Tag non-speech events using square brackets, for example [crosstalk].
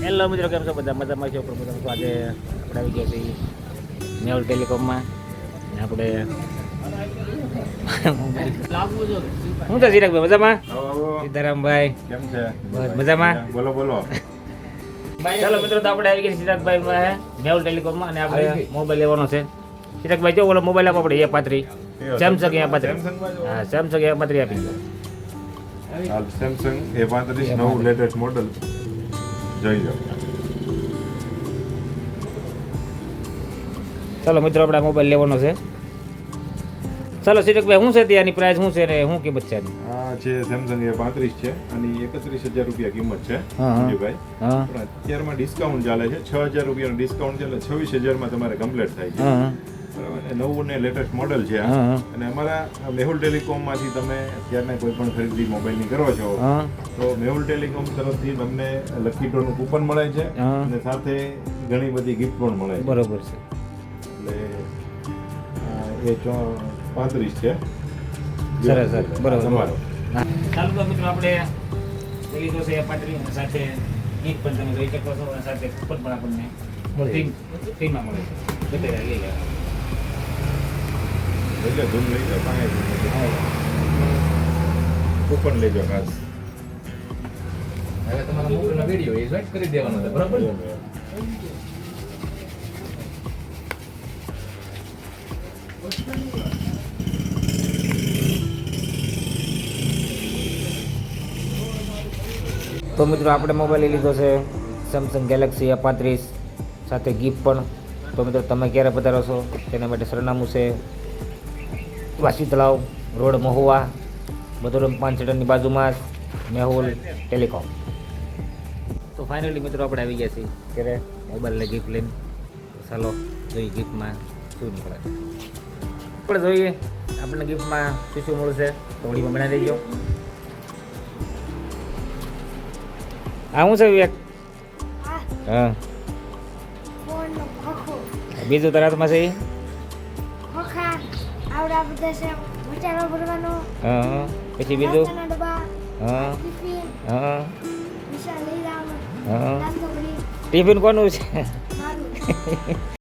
Hello મિત્રો કેમ છો બધા? મજામાં છો પણ બધા. આજે આપણે આવી ગયા છીએ નેવલ ટેલિકોમમાં. આપણે શું છે સિરાગભાઈ મજામાં? સીતારામભાઈ. કેમ છે? બસ મજામાં? બોલો બોલો. ચાલો મિત્રો તો આપણે આવી ગયા સિરાગભાઈ નેવલ ટેલિકોમમાં અને આપણે મોબાઈલ લેવાનો છે. સિરાગભાઈ જો બોલો મોબાઈલ આપો આપણે એ પાત્રી સેમસંગ એ પાત્રી હા સેમસંગ એ પાત્રી આપી દો સેમસંગ એ પાંત્રીસ નવું લેટેસ્ટ મોડલ જોઈ લો ચાલો મિત્રો આપણે મોબાઈલ લેવાનો છે. ચાલો સિરકભાઈ શું છે ત્યાંની પ્રાઇસ શું છે ને શું કિંમત છે? આ છે સેમસંગ એ પાંત્રીસ છે અને એકત્રીસ હજાર રૂપિયા કિંમત છે. ભાઈ અત્યારમાં ડિસ્કાઉન્ટ ચાલે છે. છ હજાર રૂપિયાનું ડિસ્કાઉન્ટ છે એટલે છવ્વીસ હજારમાં તમારે કમ્પ્લીટ થાય છે. નવું ને લેટેસ્ટ મોડલ છે. અને અમારા મેહુલ ટેલિકોમમાંથી તમે અત્યારના કોઈ પણ ખરીદી મોબાઈલની કરો છો તો મેહુલ ટેલિકોમ તરફથી તમને લકી ડ્રોનું કૂપન મળે છે અને સાથે ઘણી બધી ગિફ્ટ પણ મળે છે. બરોબર છે. એટલે એ ચો પાંત્રીસ છે. સરસ સરસ. બરાબર. તમારો. હા. તો મિત્રો આપણે લીધો છે પાટરી સાથે ગીત પણ તમે જોઈ શકો છો અને સાથે કૂપન પણ આપણને ફ્રીમાં મળે છે. લઈ લેવા એટલે ધૂમ લઈ જાઓ કૂપન લેજો ખાસ. હવે તમારા મોબાઈલનો વીડિયો એ જોઈન્ટ કરી દેવાનો છે બરાબર? તો મિત્રો આપણે મોબાઈલ લઈ લીધો છે સેમસંગ ગેલેક્સી એ પાંત્રીસ સાથે ગિફ્ટ પણ. તો મિત્રો તમે ક્યારે પધારો છો? તેના માટે સરનામું છે. વાસી તળાવ રોડ મહુવા બધોરમ પાંચ સીટરની બાજુમાં મેહુલ ટેલિકોમ. તો ફાઇનલી મિત્રો આપણે આવી ગયા છીએ ત્યારે મોબાઈલને ગિફ્ટ લઈને. ચાલો જોઈએ ગિફ્ટમાં શું નીકળે આપણે જોઈએ આપણને ગિફ્ટમાં શું શું મળશે. તો વળીમાં બનાવી દેજો. આ શું છે વિવેક? હા. બીજું તારા હાથમાં છે આવડા બધા છે. મસાલો ભરવાનો. હા પછી બીજું? હા. ટિફિન. હા. હા. કોનું છે? [laughs]